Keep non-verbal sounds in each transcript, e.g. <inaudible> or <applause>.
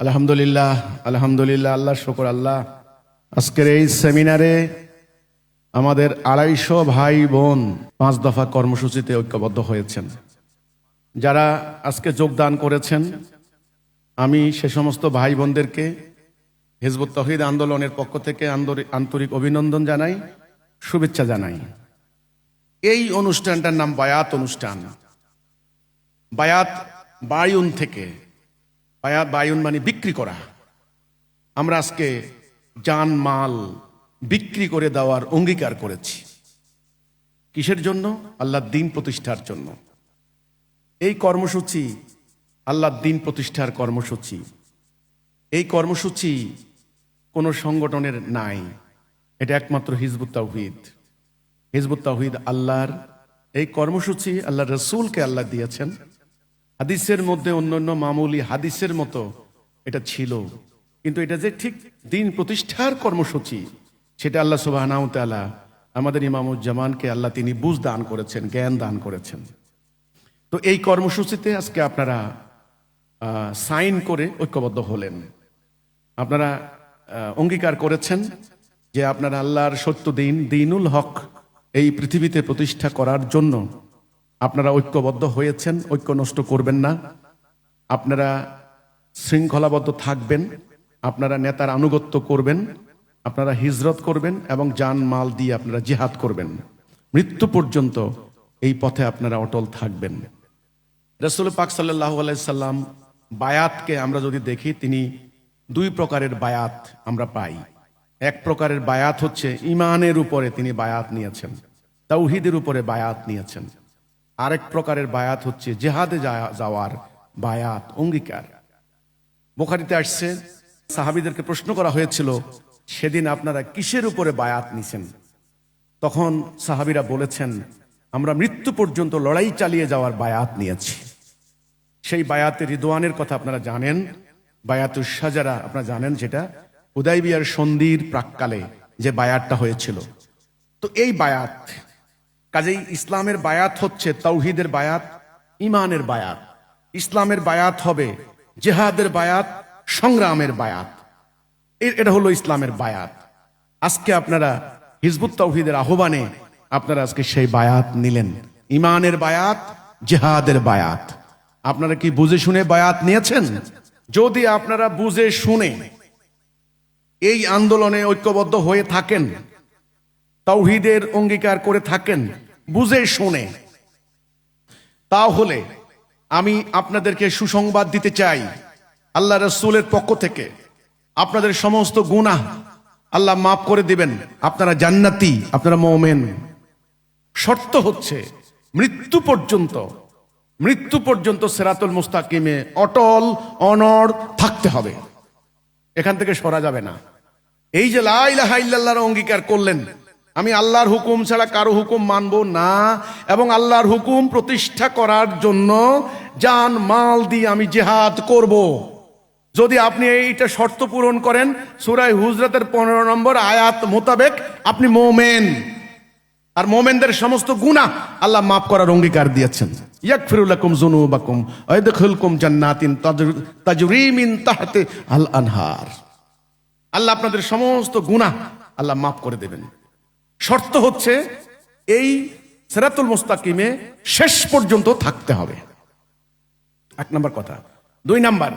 আলহামদুলিল্লাহ আলহামদুলিল্লাহ আল্লাহ শকর, আল্লাহ। আজকের এই সেমিনারে আমাদের আড়াইশো ভাই বোন পাঁচ দফা কর্মসূচিতে ঐক্যবদ্ধ হয়েছেন। যারা আজকে যোগদান করেছেন, আমি সে সমস্ত ভাই বোনদেরকে হিজবুত তহিদ আন্দোলনের পক্ষ থেকে আন্তরিক অভিনন্দন জানাই, শুভেচ্ছা জানাই। এই অনুষ্ঠানটার নাম বায়াত অনুষ্ঠান। বায়াত বায়ুন থেকে বায়াত বায়ুন মানে বিক্রি করা। আমরা আজকে জান মাল বিক্রি করে দেওয়ার অঙ্গীকার করেছি। কিসের জন্য? আল্লাহর দিন প্রতিষ্ঠার জন্য। এই কর্মসূচি আল্লাহর দিন প্রতিষ্ঠার কর্মসূচি। এই কর্মসূচি কোনো সংগঠনের নাই। এটা একমাত্র হিজবুত তাওহিদ। হিজবুত তাওহিদ আল্লাহর এই কর্মসূচি আল্লাহ রসুলকে আল্লাহ দিয়েছেন। হাদিসের মধ্যে অন্যান্য মামুলি হাদিসের মতো এটা ছিল। কিন্তু এটা যে ঠিক দিন প্রতিষ্ঠার কর্মসূচি, সেটা আল্লাহ সুবাহ আমাদের ইমামুজ্জামানকে আল্লাহ তিনি বুঝ দান করেছেন, জ্ঞান দান করেছেন। তো এই কর্মসূচিতে আজকে আপনারা সাইন করে ঐক্যবদ্ধ হলেন। আপনারা অঙ্গীকার করেছেন যে আপনারা আল্লাহর সত্য দিন, দিনুল হক এই পৃথিবীতে প্রতিষ্ঠা করার জন্য আপনারা ঐক্যবদ্ধ হয়েছেন, ঐক্য নষ্ট করবেন না। আপনারা শৃঙ্খলাবদ্ধ থাকবেন, আপনারা নেতার আনুগত্য করবেন, আপনারা হিজরত করবেন এবং জান মাল দিয়ে আপনারা জিহাদ করবেন। মৃত্যু পর্যন্ত এই পথে আপনারা অটল থাকবেন। রসুল পাক সাল্লাহ আলাইসাল্লাম বায়াতকে আমরা যদি দেখি, তিনি দুই প্রকারের বায়াত আমরা পাই। এক প্রকারের বায়াত হচ্ছে ইমানের উপরে তিনি বায়াত নিয়েছেন, তাওহিদের উপরে বায়াত নিয়েছেন। আরেক প্রকারের বায়াত হচ্ছে জেহাদে যাওয়ার বায়াত, অঙ্গীকার। বোখারিতে আসছে, সাহাবিদেরকে প্রশ্ন করা হয়েছিল, সেদিন আপনারা কিসের উপরে বায়াত নিছেন? তখন সাহাবিরা বলেছেন, আমরা মৃত্যু পর্যন্ত লড়াই চালিয়ে যাওয়ার বায়াত নিয়েছি। সেই বায়াতে রিদওয়ানের কথা আপনারা জানেন, বায়াতুস সাজারা আপনারা জানেন যেটা? উদয়বিয়ার সন্ধির প্রাককালে যে বায়াতটা হয়েছিল। তো এই বায়াত কাজেই ইসলামের বায়াত হচ্ছে তৌহিদের বায়াত ইমানের বায়াত। ইসলামের বায়াত হবে জেহাদের বায়াত, সংগ্রামের বায়াত। এটা হলো ইসলামের বায়াত। আজকে আপনারা হিজবুত তৌহিদের আহ্বানে আপনারা আজকে সেই বায়াত নিলেন। ইমানের বায়াত, জেহাদের বায়াত। আপনারা কি বুঝে শুনে বায়াত নিয়েছেন? যদি আপনারা বুঝে শুনে এই আন্দোলনে ঐক্যবদ্ধ হয়ে থাকেন তাওহিদের অঙ্গীকার করে থাকেন, বুঝে শুনে। তাহলে আমি আপনাদেরকে সুসংবাদ দিতে চাই, আল্লাহ রসুলের পক্ষ থেকে। আপনাদের সমস্ত গুনাহ আল্লাহ মাফ করে দিবেন। আপনারা জান্নাতি, আপনারা মোমেন। শর্ত হচ্ছে, মৃত্যু পর্যন্ত মৃত্যু পর্যন্ত সেরাতুল মুস্তাকিমে অটল, অনড় থাকতে হবে। এখান থেকে সরা যাবে না। এই যে লাইলাহা ইল্লাল্লাহর অঙ্গীকার করলেন আমি আল্লাহর হুকুম ছাড়া কারও হুকুম মানব না, এবং আল্লাহর হুকুম প্রতিষ্ঠা করার জন্য জান, মাল দিয়ে আমি জেহাদ করব। যদি আপনি এইটা শর্ত পূরণ করেন সুরাই হুজরাতের পনেরো নম্বর আয়াত মোতাবেক আপনি মোমেন। আর মোমেনদের সমস্ত গুণা আল্লাহ মাফ করার অঙ্গীকার দিয়েছেন। তাহতে আনহার আল্লাহ আপনাদের সমস্ত গুনাহ আল্লাহ মাফ করে দেবেন। শর্ত হচ্ছে এই সেরাতুল মুস্তাকিমে শেষ পর্যন্ত থাকতে হবে। এক নম্বর কথা। দুই নাম্বার,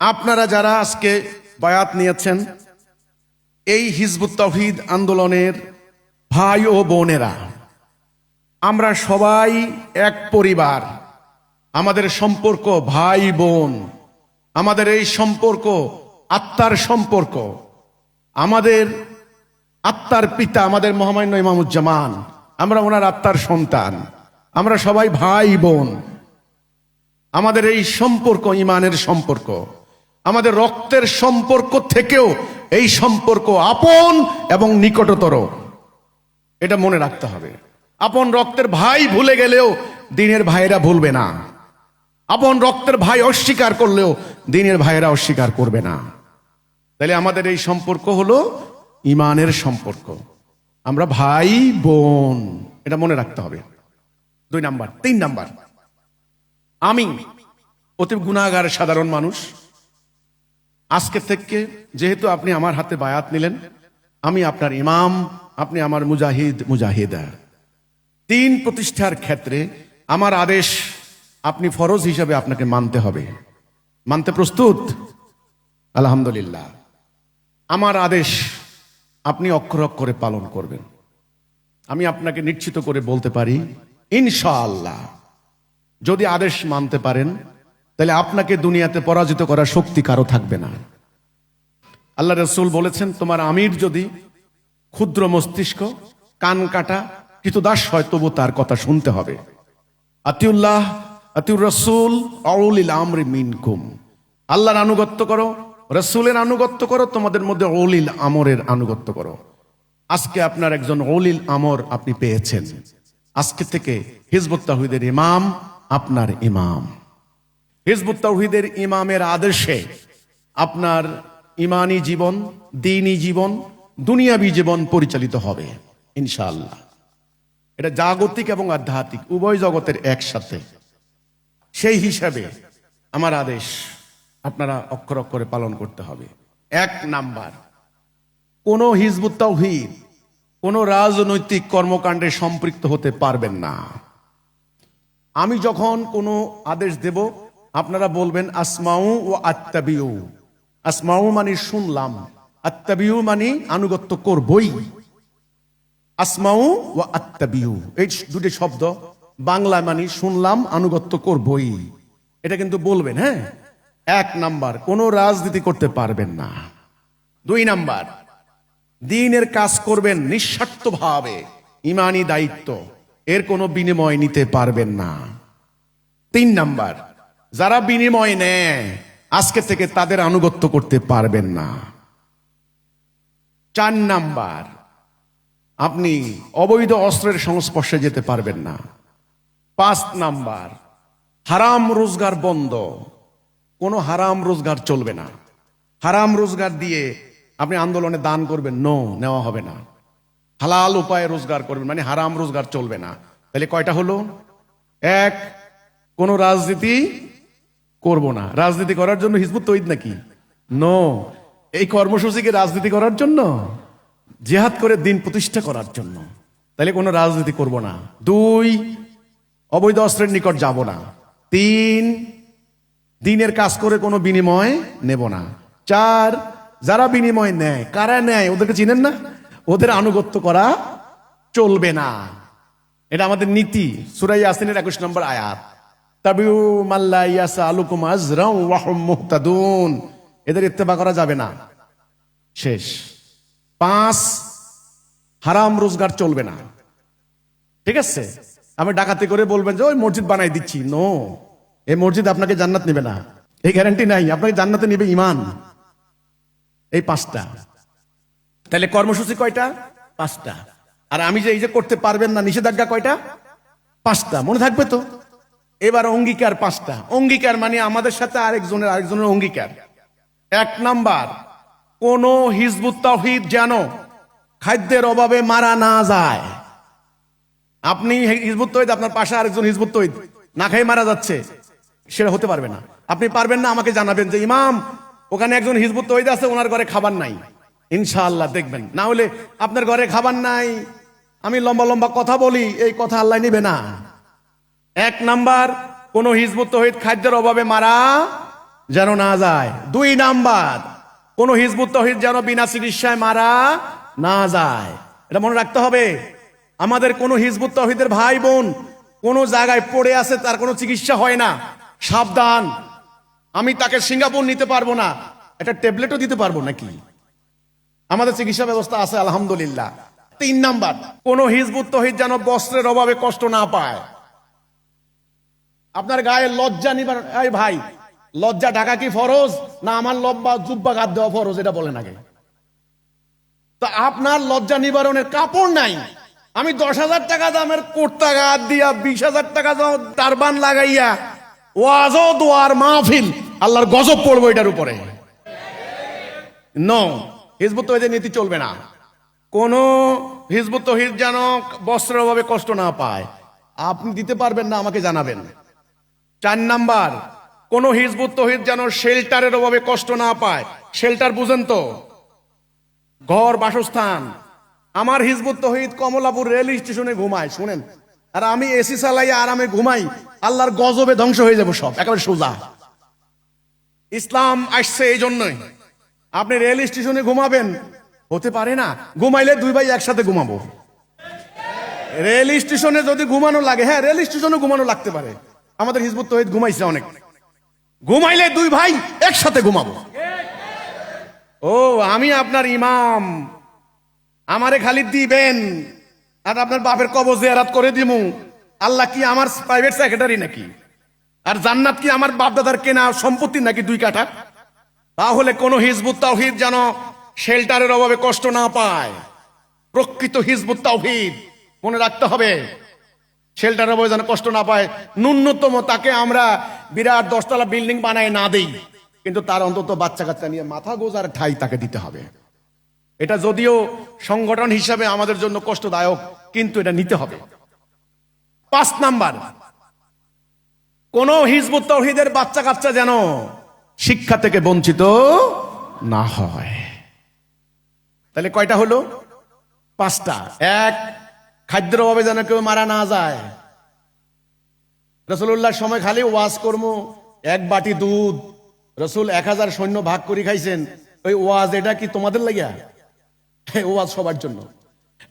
আপনারা যারা আজকে বায়াত নিয়েছেন, এই হিজবুত তহিদ আন্দোলনের ভাই ও বোনেরা, আমরা সবাই এক পরিবার। আমাদের সম্পর্ক ভাই বোন, আমাদের এই সম্পর্ক আত্মার সম্পর্ক, আমাদের আত্মার পিতা আমাদের মহামান্য ইমামুজ্জামান। আমরা ওনার আত্মার সন্তান। আমরা সবাই ভাই বোন। আমাদের এই সম্পর্ক ইমানের সম্পর্ক। আমাদের রক্তের সম্পর্ক থেকেও এই সম্পর্ক আপন এবং নিকটতর। এটা মনে রাখতে হবে। আপন রক্তের ভাই ভুলে গেলেও দিনের ভাইয়েরা ভুলবে না। আপন রক্তের ভাই অস্বীকার করলেও দিনের ভাইয়েরা অস্বীকার করবে না। তাহলে আমাদের এই সম্পর্ক হলো ইমানের সম্পর্ক। আমরা ভাই, বোন, এটা মনে রাখতে হবে। দুই নাম্বার, তিন নাম্বার। আমি অতি গুণাগার সাধারণ মানুষ। আজকে থেকে যেহেতু আপনি আমার হাতে বায়াত নিলেন, আমি আপনার ইমাম, আপনি আমার মুজাহিদ, মুজাহিদা। তিন প্রতিষ্ঠার ক্ষেত্রে আমার আদেশ আপনি ফরজ হিসাবে আপনাকে মানতে হবে। মানতে প্রস্তুত? আলহামদুলিল্লাহ। আমার আদেশ আপনি অক্ষর অক্ষরে পালন করবেন। আমি আপনাকে নিশ্চিত করে বলতে পারি, ইনশাআল্লাহ। যদি আদেশ মানতে পারেন, তাহলে আপনাকে দুনিয়াতে পরাজিত করার শক্তি কারও থাকবে না। আল্লাহ রসুল বলেছেন, তোমার আমির যদি ক্ষুদ্র মস্তিষ্ক, কান কাটা কিন্তু দাস হয়, তবু তার কথা শুনতে হবে। আতিউল্লাহ, আতিউর রসুল অউলিল আমরি মিনকুম। আল্লাহর আনুগত্য করো রসুলের আনুগত্য করো, তোমাদের মধ্যে অলিল আমরের আনুগত্য করো। আজকে আপনার একজন অলিল আমর আপনি পেয়েছেন। আজকে থেকে হিজবুত তাহিদের ইমাম আপনার ইমাম। হিজবুত তাহিদের ইমামের আদেশে আপনার ইমানি জীবন, দিনী জীবন, দুনিয়াবি জীবন পরিচালিত হবে, ইনশাআল্লাহ। এটা জাগতিক এবং আধ্যাত্মিক, উভয় জগতের একসাথে। সেই হিসাবে আমার আদেশ আপনারা অক্ষর অক্ষরে পালন করতে হবে। এক নাম্বার, কোন হিজবুত তাওহীদ, কোন রাজনৈতিক কর্মকাণ্ডে সম্পৃক্ত হতে পারবেন না। আমি যখন কোনো আদেশ দেব, আপনারা বলবেন, আসমাউ ও আত্তাবিউ। আসমাউ মানে শুনলাম, আত্তাবিউ মানে আনুগত্য করবই। আসমাউ ও আত্মাবিউ এই দুটি শব্দ বাংলা মানে শুনলাম, আনুগত্য করবই। এটা কিন্তু বলবেন হ্যাঁ? এক নাম্বার, কোনো রাজনীতি করতে পারবেন না। দুই নাম্বার, দিনের কাজ করবেন নিঃস্বার্থভাবে, ইমানি দায়িত্ব, এর কোনো বিনিময় নিতে পারবেন না। তিন নাম্বার, যারা বিনিময় নেয়, আজকে থেকে তাদের আনুগত্য করতে পারবেন না। চার নাম্বার, আপনি অবৈধ অস্ত্রের সংস্পর্শে যেতে পারবেন না। পাঁচ নাম্বার, হারাম রোজগার বন্ধ কোনো হারাম রোজগার চলবে না। হারাম রোজগার দিয়ে আপনি আন্দোলনে দান করবেন নো নেওয়া হবে না। হালাল উপায়ে রোজগার করবেন মানে হারাম রোজগার চলবে না। তাহলে কয়টা হলো? এক, কোন রাজনীতি করব না। রাজনীতি করার জন্য হিজবুত তৈদ নাকি? নো এই কর্মসূচিকে রাজনীতি করার জন্য? জেহাদ করে দিন প্রতিষ্ঠা করার জন্য। তাহলে কোনো রাজনীতি করব না। দুই, অবৈধ অস্ত্রের নিকট যাব না। তিন দিনের কাজ করে কোনো বিনিময় নেব না। চার, যারা বিনিময় নেয়, কারা নেয়, ওদেরকে চিনেন না? ওদের আনুগত্য করা চলবে না। এটা আমাদের নীতি সুরাই আসিনের একুশ নম্বর আয়াত। তাবিউ মাল্লা ইয়াসা আলুকুম আজরাউ ওয়াহুম এদের ইত্তেবা করা যাবে না। শেষ। পাঁচ, হারাম রোজগার চলবে না। ঠিক আছে? আমি ডাকাতি করে বলবেন যে, ওই মসজিদ বানাই দিচ্ছি। নো এই মসজিদ আপনাকে জান্নাত নেবে না। এই গ্যারান্টি নাই, আপনাকে জান্নাতে নেবে ইমান এই পাঁচটা। তাহলে কর্মসূচি কয়টা? পাঁচটা। আর আমি যে এই যে করতে পারবেন না, নিষেধাজ্ঞা কয়টা? পাঁচটা। মনে থাকবে তো? এবার অঙ্গীকার পাঁচটা। অঙ্গীকার মানে আমাদের সাথে আরেকজনের আরেকজনের অঙ্গীকার। এক নাম্বার, কোন হিজবুত তাহিদ যেন খাদ্যের অভাবে মারা না যায়। আপনি হিজবুত তৈদ আপনার পাশে আরেকজন হিজবুত তৈদ না খাই মারা যাচ্ছে। সেটা হতে পারবে না। আপনি পারবেন না আমাকে জানাবেন যে, ইমাম, ওখানে একজন হিজবুত তৈদ আছে, ওনার ঘরে খাবার নাই। ইনশাআল্লাহ দেখবেন। না হলে আপনার ঘরে খাবার নাই। আমি লম্বা লম্বা কথা বলি, এই কথা আল্লাহ নিবে না। এক নাম্বার, কোন হিজবুত তহিদ খাদ্যের অভাবে মারা যেন না যায়। দুই নাম্বার, কোন হিজবুত তহিদ যেন বিনা চিকিৎসায় মারা না যায়। এটা মনে রাখতে হবে। আমাদের কোন হিজবুত তহিদের ভাই বোন কোন জায়গায় পড়ে আছে, তার কোনো চিকিৎসা হয় না। সাবধান। আমি তাকে সিঙ্গাপুর নিতে পারব না। একটা ট্যাবলেটও দিতে পারব নাকি? আমাদের চিকিৎসা ব্যবস্থা আছে, আলহামদুলিল্লাহ। তিন নাম্বার, কোন হিজবুত তহিদ যেন বস্ত্রের অভাবে কষ্ট না পায়। আপনার গায়ে লজ্জা নিবার ভাই, লজ্জা ঢাকা কি ফরজ? না আমার লব্বা জুব্বা গাদ দেওয়া ফরজ, এটা বলেন আগে। তো আপনার লজ্জা নিবারণের কাপড় নাই। আমি দশ হাজার টাকা দামের কোর্তা গাদ দিয়া বিশ হাজার টাকা দাম টারবান লাগাইয়া ওয়াজ দোয়ার মাহফিল, আল্লাহর গজব পড়ব এটার উপরে। নো হিজবুত তহিদের নীতি চলবে না। কোন হিজবুত তহিদ যেন বস্ত্রের অভাবে কষ্ট না পায়। আপনি দিতে পারবেন না, আমাকে জানাবেন। চার নাম্বার, কোন হিজবুত তহিদ যেন শেল্টারের অভাবে কষ্ট না পায়। শেল্টার বুঝেন তো। ঘর, বাসস্থান। আমার হিজবুত তহিদ কমলাপুর রেল স্টেশনে ঘুমায়, শুনেন। আর আমি এসি চালাই আরামে ঘুমাই, আল্লাহর গজবে ধ্বংস হয়ে যাব সব, একেবারে সোজা। ইসলাম আসছে এই জন্যই আপনি রেল স্টেশনে ঘুমাবেন, হতে পারে না, ঘুমাইলে দুই ভাই একসাথে ঘুমাবো। রেল স্টেশনে যদি ঘুমানো লাগে হ্যাঁ রেল স্টেশনে ঘুমানো লাগতে পারে। আমাদের হিজবুত তহিদ ঘুমাইছে অনেক। ঘুমাইলে দুই ভাই একসাথে ঘুমাবো। ও, আমি আপনার ইমাম। আমারে খালি দিবেন। আর আপনার বাপের কবজ জিয়ারাত করে দিমু। আল্লাহ কি আমার প্রাইভেট সেক্রেটারি নাকি? আর জান্নাত কি আমার বাপদাদার কেনা সম্পত্তি নাকি দুই কাঠা? তাহলে কোন হিজবুত তাওহিদ যেন শেল্টারের অভাবে কষ্ট না পায়। প্রকৃত হিজবুত তাওহিদ মনে রাখতে হবে। শেল্টারের অভাবে যেন কষ্ট না পায়। ন্যূনতম তাকে আমরা বিরাট দশতলা বিল্ডিং বানায় না দেই। কিন্তু তার অন্তত বাচ্চা কাচ্চা নিয়ে মাথা গোজার ঠাই তাকে দিতে হবে। এটা যদিও সংগঠন হিসাবে আমাদের জন্য কষ্টদায়ক, কিন্তু এটা নিতে হবে। পাঁচ নাম্বার, কোন হিজবুত তৌহিদের বাচ্চা কাচ্চা যেন শিক্ষা থেকে বঞ্চিত না হয়। তাহলে কয়টা হলো? পাঁচটা। এক খাদ্যের অভাবে যেন কেউ মারা না যায়। রসুল্লাহর সময় খালি ওয়াজ কর্ম, এক বাটি দুধ। রসুল এক হাজার সৈন্য ভাগ করে খাইছেন। ওই ওয়াজ এটা কি তোমাদের লাগিয়া? <laughs> ওয়াজ সবার জন্য।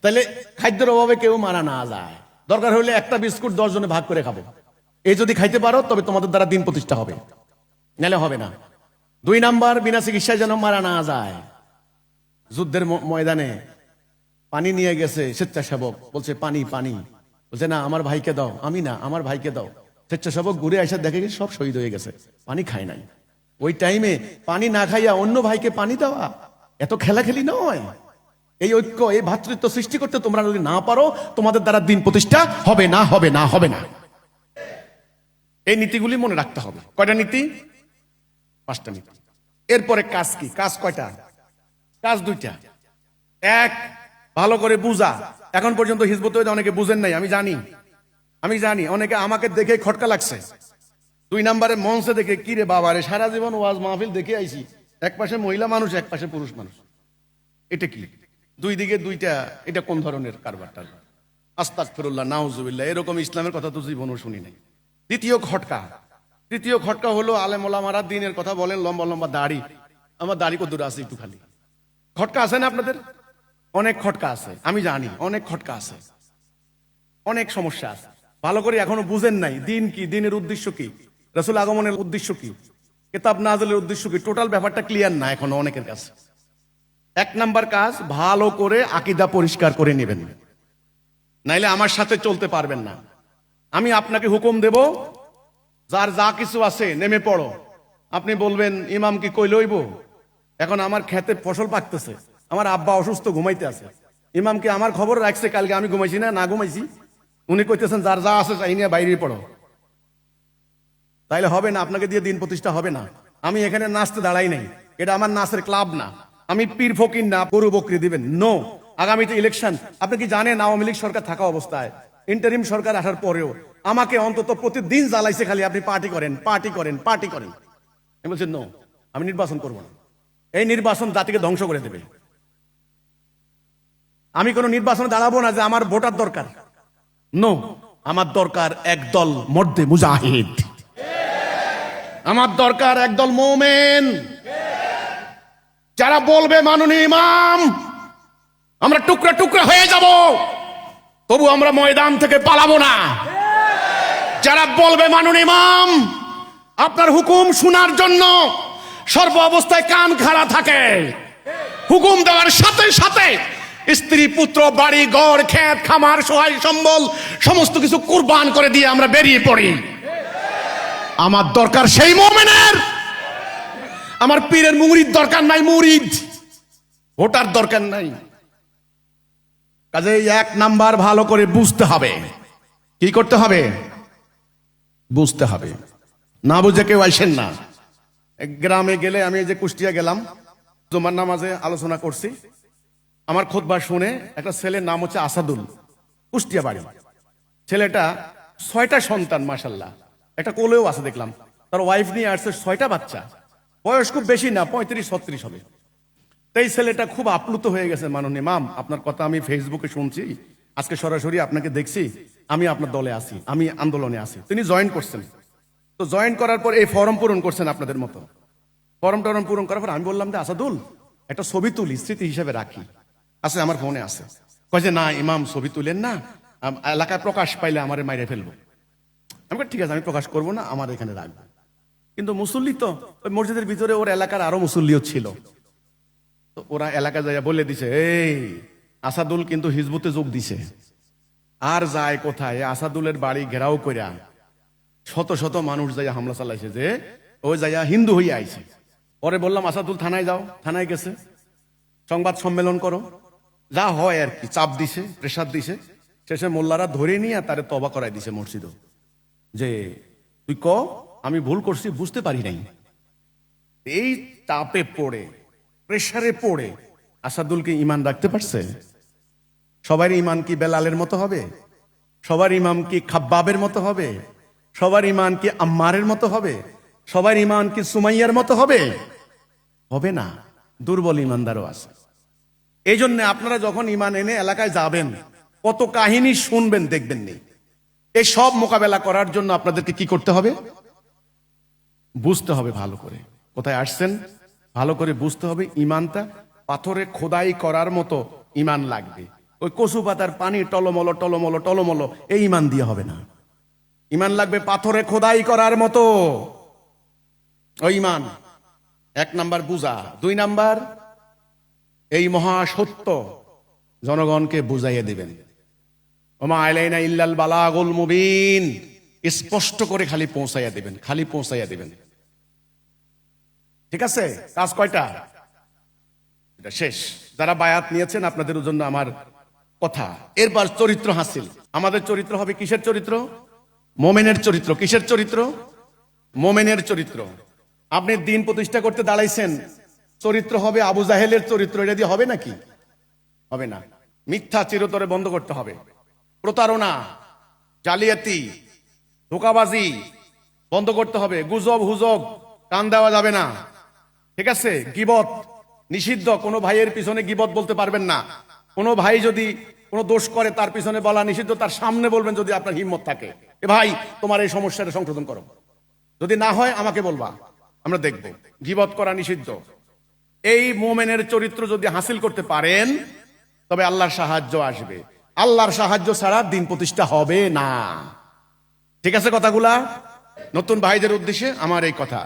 তাহলে খাদ্যের অভাবে কেউ মারা না যায়। দরকার হলে একটা বিস্কুট দশ জনে ভাগ করে খাবে। এই যদি খাইতে পারো, তবে তোমাদের দ্বারা দিন প্রতিষ্ঠা হবে। নাহলে হবে না। দুই নাম্বার, বিনা চিকিৎসায় যেন মারা না যায়। যুদ্ধের ময়দানে পানি নিয়ে গেছে স্বেচ্ছাসেবক। বলছে, পানি পানি। বলছে, না, আমার ভাইকে দাও। আমি না, আমার ভাইকে দাও। স্বেচ্ছাসেবক ঘুরে এসে দেখে গেছে সব শহীদ হয়ে গেছে। পানি খায় নাই। ওই টাইমে পানি না খাইয়া অন্য ভাইকে পানি দেওয়া এত খেলাখেলি নয়। এই ঐক্য, এই ভ্রাতৃত্ব সৃষ্টি করতে তোমরা যদি না পারো, তোমাদের দ্বারা দিন প্রতিষ্ঠা হবে না হবে না হবে না। এই নীতিগুলি মনে রাখতে হবে। কয়টা নীতি? পাঁচটা নীতি। এরপরে কাজ কি? কাজ কয়টা? কাজ দুইটা। এক, ভালো করে বুঝা। এখন পর্যন্ত হিজবত অনেকে বুঝেন নাই, আমি জানি। আমি জানি, অনেকে আমাকে দেখে খটকা লাগছে। দুই নম্বরে মঞ্চে দেখে, কি রে বাবা রে, সারা জীবন ওয়াজ মাহফিল দেখে আইছি। এক পাশে মহিলা মানুষ, এক পাশে পুরুষ মানুষ। এটা কি? দুই দিকে দুইটা, এটা কোন ধরনের কারবারটা? আস্তাক ফিরুল্লাহ নাউজুবিল্লাহ, এরকম ইসলামের কথা তো জীবনও শুনি নাই। দ্বিতীয় খটকা তৃতীয় খটকা হলো আলেম ওলামারা দিনের কথা বলেন, লম্বা লম্বা দাড়ি। আমার দাড়ি কত দূর আছে একটু খালি। খটকা আছে না আপনাদের? অনেক খটকা আছে, আমি জানি, অনেক খটকা আছে। অনেক সমস্যা আছে। ভালো করে এখনও বুঝেন নাই, দিন কি, দিনের উদ্দেশ্য কি? রসুল আগমনের উদ্দেশ্য কি? কেতাব নাজলের উদ্দেশ্য কি? টোটাল ব্যাপারটা ক্লিয়ার না এখনও অনেকের কাছে। এক নাম্বার কাজ, ভালো করে আকিদা পরিষ্কার করে নেবেন। নাইলে আমার সাথে চলতে পারবেন না। আমি আপনাকে হুকুম দেব, যার যা কিছু আছে, নেমে পড়ো। আপনি বলবেন, ইমাম কি কই লইব? এখন আমার খেতে ফসল পাকতেছে। আমার আব্বা অসুস্থ, ঘুমাইতে আছে। ইমাম কি আমার খবর রাখছে? কালকে আমি ঘুমাইছি না? না ঘুমাইছি। উনি কইতেছেন, যার যা আছে, তাই নিয়ে বাইরে পড়ো। তাইলে হবে না, আপনাকে দিয়ে দিন প্রতিষ্ঠা হবে না। আমি এখানে নাচতে দাঁড়াই নাই। এটা আমার নাচের ক্লাব না। আমি পীর ফকির না, গরু বকরি দিবেন। নো আগামীতে ইলেকশন আপনি কি জানেন আওয়ামী লীগ সরকার থাকা অবস্থায়? ইন্টারিম সরকার আসার পরেও আমাকে অন্তত প্রতিদিন জ্বালাইছে খালি আপনি পার্টি করেন পার্টি করেন পার্টি করেন। আমি বলছি নো আমি নির্বাচন করব না। এই নির্বাচন জাতিকে ধ্বংস করে দেবে। আমি কোনো নির্বাচনে দাঁড়াবো না যে আমার ভোটার দরকার। নো আমার দরকার একদল মর্দে মুজাহিদ। আমার দরকার একদল মোমেন। যারা বলবে মানুনি ইমাম, আমরা টুকরা টুকরা হয়ে যাব। তবু আমরা ময়দান থেকে পালাবো না। যারা বলবে মানুন ইমাম, আপনার হুকুম শোনার জন্য সর্ব অবস্থায় কান খাড়া থাকে। হুকুম দেওয়ার সাথে সাথে স্ত্রী, পুত্র, বাড়ি গড় ক্ষেত, খামার সহায় সম্বল, সমস্ত কিছু কুরবান করে দিয়ে আমরা বেরিয়ে পড়ি। আমার দরকার সেই মোমেনের আমার পীরের মুড়ির দরকার নাই মুড়িদ। ভোটার দরকার নাই। কাজে এক নাম্বার ভালো করে বুঝতে হবে। কি করতে হবে? বুঝতে হবে। না বুঝে কেউ আসেন না। গ্রামে গেলে আমি যে কুষ্টিয়া গেলাম, জুমার নামাজে আলোচনা করছি। আমার খোদবার শুনে একটা ছেলের নাম হচ্ছে আসাদুল, কুষ্টিয়া বাড়ি। ছেলেটা ছয়টা সন্তান মাসাল্লাহ একটা কোলেও আছে দেখলাম। তার ওয়াইফ নিয়ে আসছে ছয়টা বাচ্চা। বয়স খুব বেশি না, পঁয়ত্রিশ, ছত্রিশ হবে। তো এই ছেলেটা খুব আপ্লুত হয়ে গেছে, মাননীয় মাম, আপনার কথা আমি ফেসবুকে শুনছি। আজকে সরাসরি আপনাকে দেখছি, আমি আপনার দলে আছি, আমি আন্দোলনে আছি। তিনি জয়েন করছেন। তো জয়েন করার পর এই ফর্ম পূরণ করছেন আপনাদের মতো। ফর্ম টরম পূরণ করার পর আমি বললাম যে, আসাদুল, একটা ছবি তুলি, স্মৃতি হিসেবে রাখি। আছে আমার ফোনে আছে। কয় যে, না, ইমাম ছবি তুলেন না। এলাকায় প্রকাশ পাইলে আমার মাইরে ফেলব। আমি ঠিক আছে, আমি প্রকাশ করব না, আমার এখানে রাখব। কিন্তু মুসল্লি তো, ওই মসজিদের ভিতরে ওর এলাকার আরও মুসল্লিও ছিল। তো ওরা এলাকা যাইয়া বলে দিছে, এই, আসাদুল কিন্তু হিজবুতে যোগ দিছে। আর যায় কোথায়? আসাদুলের বাড়ি ঘেরাও কইরা শত শত মানুষ যাইয়া হামলা চালাইছে যে ওই যাইয়া হিন্দু হইয়া আইছে। পরে বললাম, আসাদুল, থানায় যাও, থানায় গেছে। সংবাদ সম্মেলন করো। যা হয় আর কি, চাপ দিছে প্রেসার দিছে। শেষে মোল্লারা ধরে নিয়ে তারে তবা করাই দিছে মসজিদ। যে, তুই ক? আমি ভুল করছি বুঝতে পারি নাই। এই তাপে পড়ে প্রেশারে পড়ে আসাদুলকে ইমান রাখতে পারছে? সবার ইমান কি বেলালের মতো হবে? সবার ইমাম কি খাব্বাবের মতো হবে? সবার ইমান কি আম্মারের মতো হবে? সবার ইমান কি সুমাইয়ার মতো হবে? হবে না দুর্বল ইমানদারও আছে। এই জন্য আপনারা যখন ইমান এনে এলাকায় যাবেন কত কাহিনী শুনবেন দেখবেন নি। এই সব মোকাবেলা করার জন্য আপনাদেরকে কি করতে হবে? বুঝতে হবে ভালো করে। কোথায় আসছেন? ভালো করে বুঝতে হবে ইমানটা। পাথরে খোদাই করার মতো ইমান লাগবে। ওই কচু পাতার পানি টলমল টলমল টলমল, এই ইমান দিয়ে হবে না। ইমান লাগবে পাথরে খোদাই করার মতো। ওই ইমান। এক নাম্বার বুঝা দুই নাম্বার, এই মহা সত্য জনগণকে বুঝাইয়ে দিবেন। ওমা আইলাইনা ইল্লাল বালাগুল মুবিন। স্পষ্ট করে খালি পৌঁছাইয়া দিবেন, খালি পৌঁছাইয়া দিবেন। ঠিক আছে? কাজ কয়টা? এটা শেষ। যারা বায়াত নিয়েছেন, আপনাদের জন্য আমার কথা। এরপর চরিত্র হাসিল। আমাদের চরিত্র হবে কিসের চরিত্র? মোমেনের চরিত্র। কিসের চরিত্র? মোমেনের চরিত্র। আপনি দিন প্রতিষ্ঠা করতে দাঁড়াইছেন। চরিত্র হবে আবু জাহেলের চরিত্র। এটা দিয়ে হবে নাকি? হবে না। মিথ্যা চিরতরে বন্ধ করতে হবে। প্রতারণা, জালিয়াতি ধোকাবাজি বন্ধ করতে হবে, গুজব, হুজব কান দেওয়া যাবে না। ঠিক আছে? গিবত নিষিদ্ধ, কোনো ভাইয়ের পিছনে গিবত বলতে পারবেন না। কোনো ভাই যদি কোনো দোষ করে, তার পিছনে বলা নিষিদ্ধ, তার সামনে বলবেন যদি আপনার হিম্মত থাকে। এ ভাই, তোমার এই সমস্যাটা সংশোধন করো। যদি না হয়, আমাকে বলবা। আমরা দেখব। গিবত করা নিষিদ্ধ। এই মোমেনের চরিত্র যদি হাসিল করতে পারেন, তবে আল্লাহর সাহায্য আসবে। আল্লাহর সাহায্য ছাড়া দিন প্রতিষ্ঠা হবে না। ঠিক আছে কথাগুলা? নতুন ভাইদের উদ্দেশ্যে আমার এই কথা।